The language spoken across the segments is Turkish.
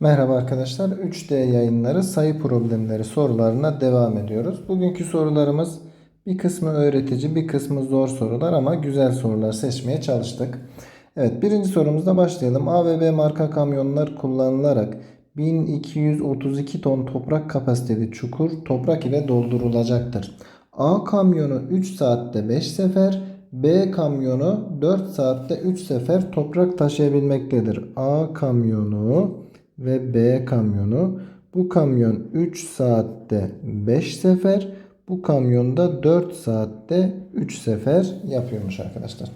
Merhaba arkadaşlar. 3D yayınları sayı problemleri sorularına devam ediyoruz. Bugünkü sorularımız bir kısmı öğretici, bir kısmı zor sorular ama güzel sorular seçmeye çalıştık. Evet, birinci sorumuzda başlayalım. A ve B marka kamyonlar kullanılarak 1232 ton toprak kapasiteli çukur toprak ile doldurulacaktır. A kamyonu 3 saatte 5 sefer, B kamyonu 4 saatte 3 sefer toprak taşıyabilmektedir. A kamyonu ve B kamyonu. Bu kamyon 3 saatte 5 sefer, bu kamyonda 4 saatte 3 sefer yapıyormuş arkadaşlar.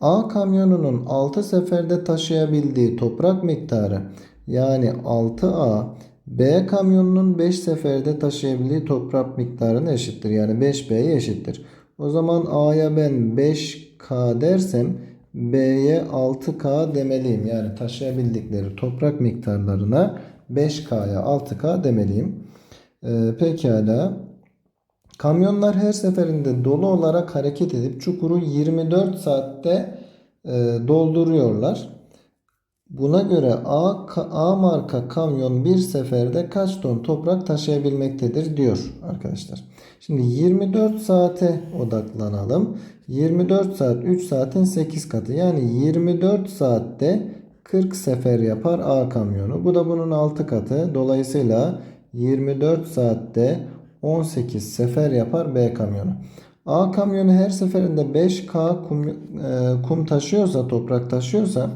A kamyonunun 6 seferde taşıyabildiği toprak miktarı yani 6A B kamyonunun 5 seferde taşıyabildiği toprak miktarına eşittir. Yani 5B'ye eşittir. O zaman A'ya ben 5K dersem B'ye 6K demeliyim. Yani taşıyabildikleri toprak miktarlarına 5K'ya 6K demeliyim. Ee, pekala. Kamyonlar her seferinde dolu olarak hareket edip çukuru 24 saatte e, dolduruyorlar. Buna göre A, A marka kamyon bir seferde kaç ton toprak taşıyabilmektedir diyor arkadaşlar. Şimdi 24 saate odaklanalım. 24 saat 3 saatin 8 katı. Yani 24 saatte 40 sefer yapar A kamyonu. Bu da bunun 6 katı. Dolayısıyla 24 saatte 18 sefer yapar B kamyonu. A kamyonu her seferinde 5K kum, e, kum taşıyorsa, toprak taşıyorsa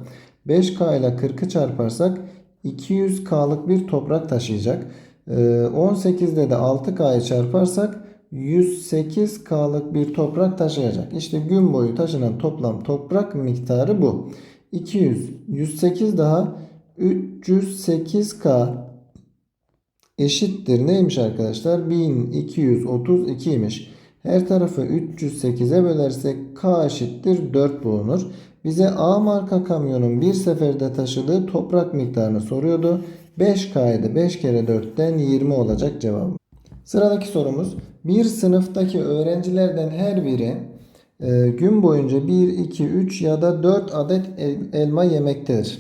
5K ile 40'ı çarparsak 200K'lık bir toprak taşıyacak. 18'de de 6K'yı çarparsak 108K'lık bir toprak taşıyacak. İşte gün boyu taşınan toplam toprak miktarı bu. 200, 108 daha 308K eşittir neymiş arkadaşlar? 1232 imiş. Her tarafı 308'e bölersek K eşittir 4 bulunur. Bize A marka kamyonun bir seferde taşıdığı toprak miktarını soruyordu. 5K'ydı. 5 kere 4'ten 20 olacak cevabım. Sıradaki sorumuz. Bir sınıftaki öğrencilerden her biri e, gün boyunca 1, 2, 3 ya da 4 adet elma yemektedir.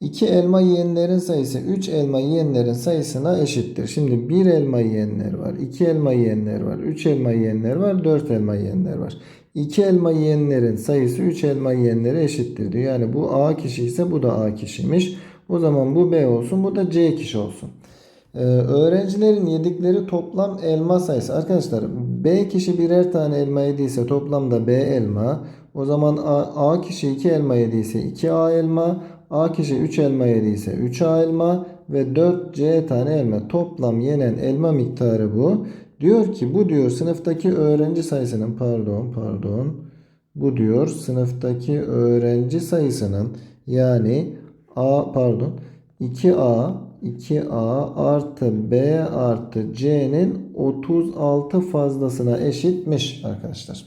2 elma yiyenlerin sayısı 3 elma yiyenlerin sayısına eşittir. Şimdi 1 elma yiyenler var, 2 elma yiyenler var, 3 elma yiyenler var, 4 elma yiyenler var. 2 elma yiyenlerin sayısı 3 elma yiyenlere eşittir diyor. Yani bu A kişi ise bu da A kişiymiş. O zaman bu B olsun bu da C kişi olsun. Ee, öğrencilerin yedikleri toplam elma sayısı. Arkadaşlar B kişi birer tane elma yediyse toplamda B elma. O zaman A, A kişi 2 elma yediyse 2A elma. A kişi 3 elma yediyse 3A elma ve 4C tane elma. Toplam yenen elma miktarı bu. Diyor ki bu diyor sınıftaki öğrenci sayısının pardon pardon bu diyor sınıftaki öğrenci sayısının yani A pardon 2A 2A artı B artı C'nin 36 fazlasına eşitmiş arkadaşlar.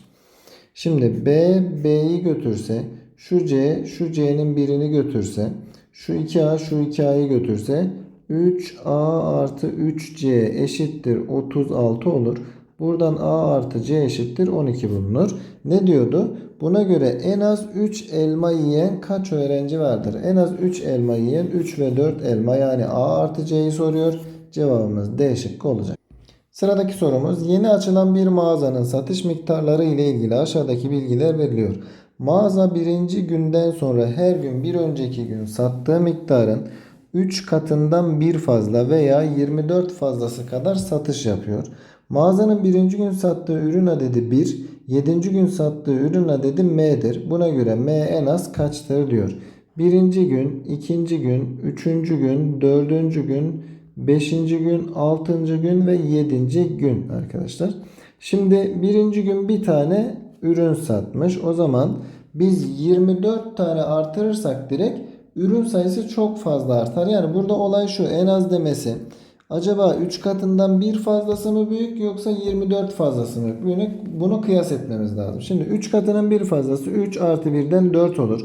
Şimdi B B'yi götürse şu C şu C'nin birini götürse şu 2A şu 2A'yı götürse 3A artı 3C eşittir 36 olur. Buradan A artı C eşittir 12 bulunur. Ne diyordu? Buna göre en az 3 elma yiyen kaç öğrenci vardır? En az 3 elma yiyen 3 ve 4 elma yani A artı C'yi soruyor. Cevabımız D şıkkı olacak. Sıradaki sorumuz yeni açılan bir mağazanın satış miktarları ile ilgili aşağıdaki bilgiler veriliyor. Mağaza birinci günden sonra her gün bir önceki gün sattığı miktarın 3 katından bir fazla veya 24 fazlası kadar satış yapıyor. Mağazanın birinci gün sattığı ürün adedi 1, 7. gün sattığı ürün adedi M'dir. Buna göre M en az kaçtır diyor. Birinci gün, ikinci gün, üçüncü gün, dördüncü gün, beşinci gün, altıncı gün ve yedinci gün arkadaşlar. Şimdi birinci gün bir tane ürün satmış. O zaman biz 24 tane artırırsak direkt ürün sayısı çok fazla artar. Yani burada olay şu en az demesi. Acaba 3 katından bir fazlası mı büyük yoksa 24 fazlası mı büyük? Bunu kıyas etmemiz lazım. Şimdi 3 katının bir fazlası 3 artı 1'den 4 olur.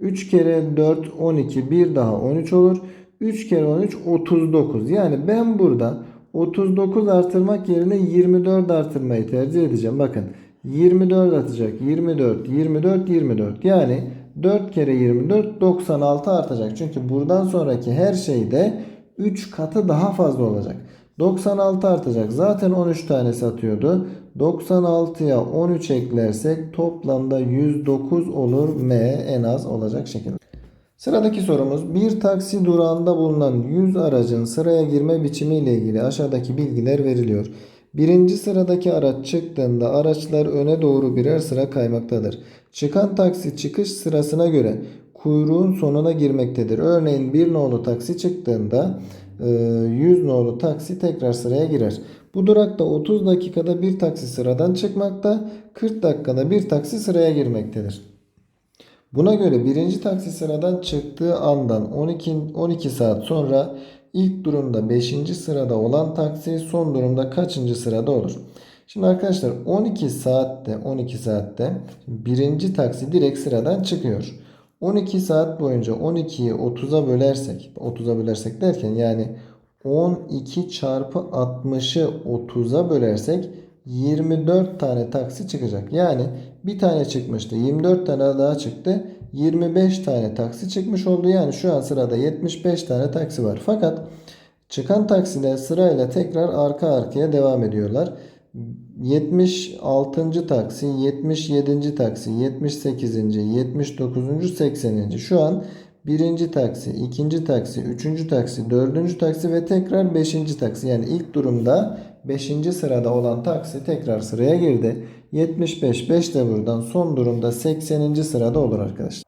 3 kere 4 12 bir daha 13 olur. 3 kere 13 39. Yani ben burada 39 artırmak yerine 24 artırmayı tercih edeceğim. Bakın 24 atacak. 24, 24, 24. Yani 4 kere 24 96 artacak. Çünkü buradan sonraki her şeyde 3 katı daha fazla olacak. 96 artacak. Zaten 13 tane satıyordu. 96'ya 13 eklersek toplamda 109 olur. M en az olacak şekilde. Sıradaki sorumuz bir taksi durağında bulunan 100 aracın sıraya girme biçimi ile ilgili aşağıdaki bilgiler veriliyor. Birinci sıradaki araç çıktığında araçlar öne doğru birer sıra kaymaktadır. Çıkan taksi çıkış sırasına göre kuyruğun sonuna girmektedir. Örneğin bir nolu taksi çıktığında e, 100 nolu taksi tekrar sıraya girer. Bu durakta 30 dakikada bir taksi sıradan çıkmakta, 40 dakikada bir taksi sıraya girmektedir. Buna göre birinci taksi sıradan çıktığı andan 12, 12 saat sonra ilk durumda 5. sırada olan taksi son durumda kaçıncı sırada olur? Şimdi arkadaşlar 12 saatte 12 saatte birinci taksi direkt sıradan çıkıyor. 12 saat boyunca 12'yi 30'a bölersek 30'a bölersek derken yani 12 çarpı 60'ı 30'a bölersek 24 tane taksi çıkacak. Yani bir tane çıkmıştı. 24 tane daha çıktı. 25 tane taksi çıkmış oldu. Yani şu an sırada 75 tane taksi var. Fakat çıkan taksiler sırayla tekrar arka arkaya devam ediyorlar. 76. taksi, 77. taksi, 78. 79. 80. Şu an birinci taksi, ikinci taksi, üçüncü taksi, dördüncü taksi ve tekrar beşinci taksi. Yani ilk durumda beşinci sırada olan taksi tekrar sıraya girdi. 75, 5 de buradan son durumda 80. sırada olur arkadaşlar.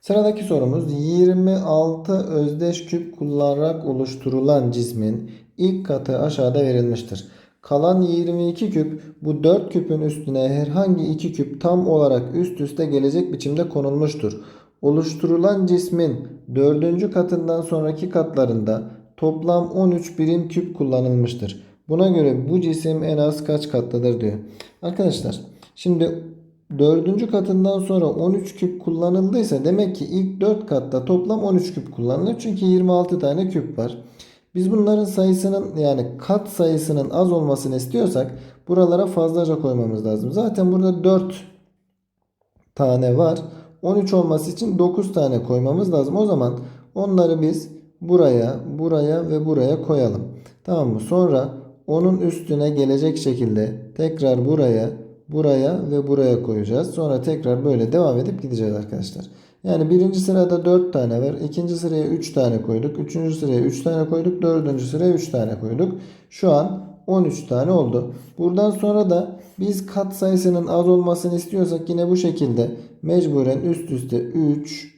Sıradaki sorumuz 26 özdeş küp kullanarak oluşturulan cismin ilk katı aşağıda verilmiştir. Kalan 22 küp bu 4 küpün üstüne herhangi 2 küp tam olarak üst üste gelecek biçimde konulmuştur. Oluşturulan cismin 4. katından sonraki katlarında toplam 13 birim küp kullanılmıştır. Buna göre bu cisim en az kaç katlıdır diyor. Arkadaşlar şimdi Dördüncü katından sonra 13 küp kullanıldıysa demek ki ilk 4 katta toplam 13 küp kullanılır. Çünkü 26 tane küp var. Biz bunların sayısının yani kat sayısının az olmasını istiyorsak buralara fazlaca koymamız lazım. Zaten burada 4 tane var. 13 olması için 9 tane koymamız lazım. O zaman onları biz buraya, buraya ve buraya koyalım. Tamam mı? Sonra onun üstüne gelecek şekilde tekrar buraya, buraya ve buraya koyacağız. Sonra tekrar böyle devam edip gideceğiz arkadaşlar. Yani birinci sırada 4 tane var. ikinci sıraya 3 tane koyduk. Üçüncü sıraya 3 tane koyduk. Dördüncü sıraya 3 tane koyduk. Şu an 13 tane oldu. Buradan sonra da biz kat sayısının az olmasını istiyorsak yine bu şekilde mecburen üst üste 3,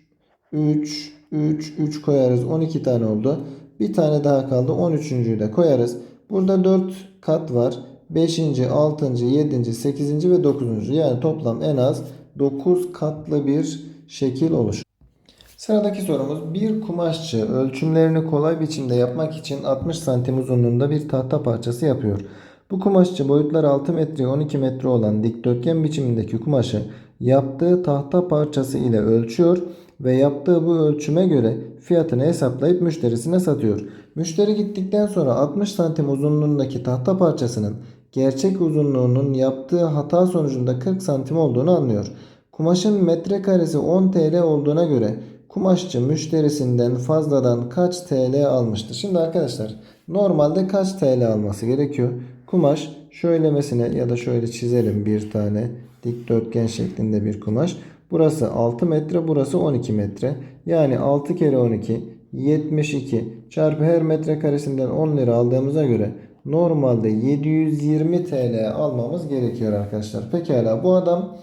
3, 3, 3 koyarız. 12 tane oldu. Bir tane daha kaldı. 13.'ü de koyarız. Burada 4 kat var. 5. 6. 7. 8. ve 9. Yani toplam en az 9 katlı bir şekil oluşur. Sıradaki sorumuz bir kumaşçı ölçümlerini kolay biçimde yapmak için 60 santim uzunluğunda bir tahta parçası yapıyor. Bu kumaşçı boyutlar 6 metre 12 metre olan dikdörtgen biçimindeki kumaşı yaptığı tahta parçası ile ölçüyor ve yaptığı bu ölçüme göre fiyatını hesaplayıp müşterisine satıyor. Müşteri gittikten sonra 60 santim uzunluğundaki tahta parçasının gerçek uzunluğunun yaptığı hata sonucunda 40 santim olduğunu anlıyor. Kumaşın metrekaresi 10 TL olduğuna göre kumaşçı müşterisinden fazladan kaç TL almıştır? Şimdi arkadaşlar normalde kaç TL alması gerekiyor? Kumaş şöylemesine ya da şöyle çizelim bir tane dikdörtgen şeklinde bir kumaş. Burası 6 metre burası 12 metre. Yani 6 kere 12 72 çarpı her metrekaresinden 10 lira aldığımıza göre normalde 720 TL almamız gerekiyor arkadaşlar. Pekala bu adam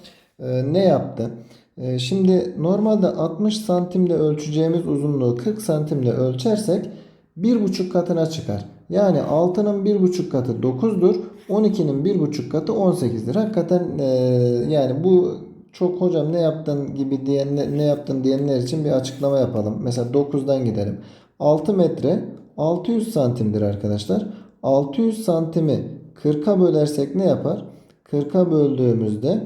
ne yaptı? E, şimdi normalde 60 santimle ölçeceğimiz uzunluğu 40 santimle ölçersek 1,5 katına çıkar. Yani 6'nın 1,5 katı 9'dur. 12'nin 1,5 katı 18'dir. Hakikaten e, yani bu çok hocam ne yaptın gibi diyen ne yaptın diyenler için bir açıklama yapalım. Mesela 9'dan gidelim. 6 metre 600 santimdir arkadaşlar. 600 santimi 40'a bölersek ne yapar? 40'a böldüğümüzde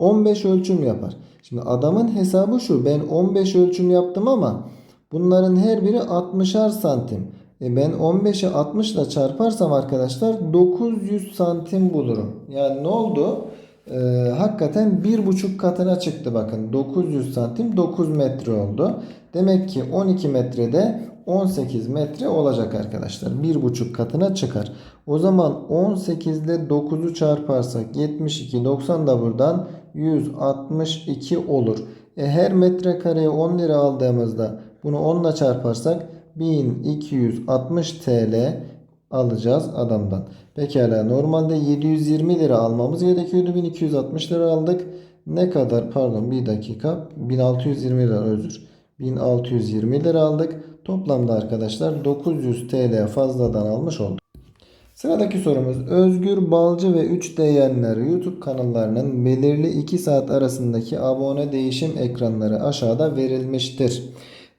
15 ölçüm yapar. Şimdi adamın hesabı şu. Ben 15 ölçüm yaptım ama bunların her biri 60'ar santim. E ben 15'i 60 ile çarparsam arkadaşlar 900 santim bulurum. Yani ne oldu? Ee, hakikaten 1,5 katına çıktı bakın. 900 santim 9 metre oldu. Demek ki 12 metrede 18 metre olacak arkadaşlar. 1,5 katına çıkar. O zaman 18 ile 9'u çarparsak 72 90 da buradan 162 olur. E her metrekareye 10 lira aldığımızda bunu 10 ile çarparsak 1260 TL alacağız adamdan. Pekala normalde 720 lira almamız gerekiyordu. 1260 lira aldık. Ne kadar pardon bir dakika 1620 lira özür. 1620 lira aldık. Toplamda arkadaşlar 900 TL fazladan almış olduk. Sıradaki sorumuz Özgür Balcı ve 3D Yeğenler YouTube kanallarının belirli 2 saat arasındaki abone değişim ekranları aşağıda verilmiştir.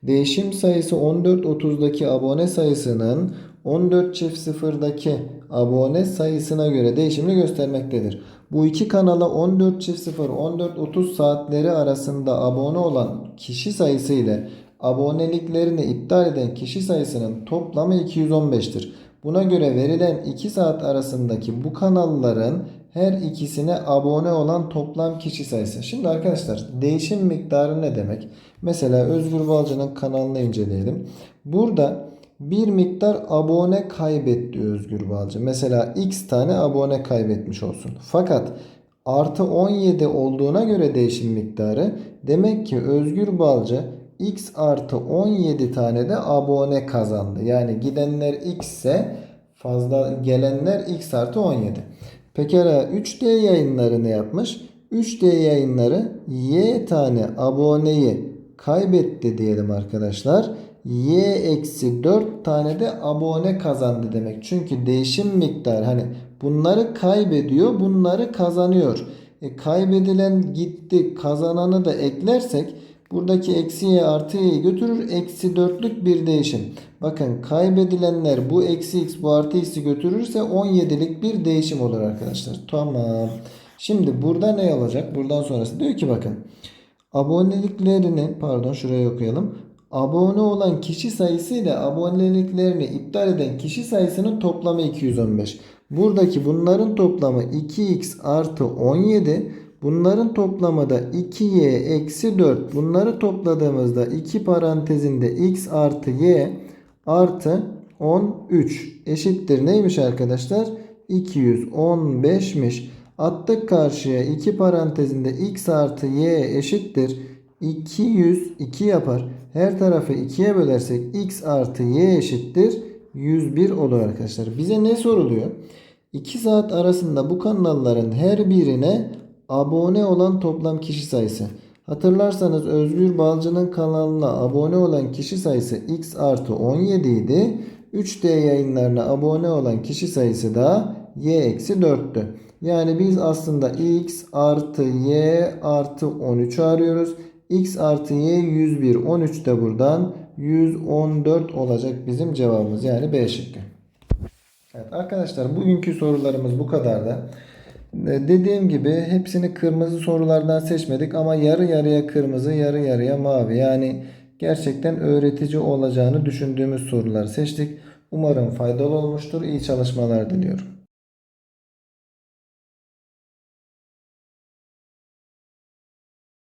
Değişim sayısı 14.30'daki abone sayısının 14 çift sıfırdaki abone sayısına göre değişimini göstermektedir. Bu iki kanala 14 çift sıfır 14.30 saatleri arasında abone olan kişi sayısı ile aboneliklerini iptal eden kişi sayısının toplamı 215'tir. Buna göre verilen 2 saat arasındaki bu kanalların her ikisine abone olan toplam kişi sayısı. Şimdi arkadaşlar değişim miktarı ne demek? Mesela Özgür Balcı'nın kanalını inceleyelim. Burada bir miktar abone kaybetti Özgür Balcı. Mesela x tane abone kaybetmiş olsun. Fakat artı 17 olduğuna göre değişim miktarı demek ki Özgür Balcı x artı 17 tane de abone kazandı. Yani gidenler x ise fazla gelenler x artı 17. Pekala 3D yayınları ne yapmış? 3D yayınları y tane aboneyi kaybetti diyelim arkadaşlar. Y eksi 4 tane de abone kazandı demek. Çünkü değişim miktarı hani bunları kaybediyor bunları kazanıyor. E, kaybedilen gitti kazananı da eklersek buradaki eksi y artı y'yi götürür. Eksi 4'lük bir değişim. Bakın kaybedilenler bu eksi x bu artı x'i götürürse 17'lik bir değişim olur arkadaşlar. Tamam. Şimdi burada ne olacak? Buradan sonrası diyor ki bakın. Aboneliklerini pardon şuraya okuyalım. Abone olan kişi sayısı ile aboneliklerini iptal eden kişi sayısının toplamı 215. Buradaki bunların toplamı 2x artı 17. Bunların toplamı da 2y eksi 4. Bunları topladığımızda 2 parantezinde x artı y artı 13 eşittir neymiş arkadaşlar? 215'miş. Attık karşıya 2 parantezinde x artı y eşittir. 202 yapar. Her tarafı 2'ye bölersek x artı y eşittir. 101 olur arkadaşlar. Bize ne soruluyor? 2 saat arasında bu kanalların her birine abone olan toplam kişi sayısı. Hatırlarsanız Özgür Balcı'nın kanalına abone olan kişi sayısı x artı 17 idi. 3D yayınlarına abone olan kişi sayısı da y eksi 4'tü. Yani biz aslında x artı y artı 13 arıyoruz. x artı y 101. 13 de buradan 114 olacak bizim cevabımız. Yani B şıkkı. Evet arkadaşlar bugünkü sorularımız bu kadardı. Dediğim gibi hepsini kırmızı sorulardan seçmedik ama yarı yarıya kırmızı yarı yarıya mavi. Yani gerçekten öğretici olacağını düşündüğümüz soruları seçtik. Umarım faydalı olmuştur. İyi çalışmalar diliyorum.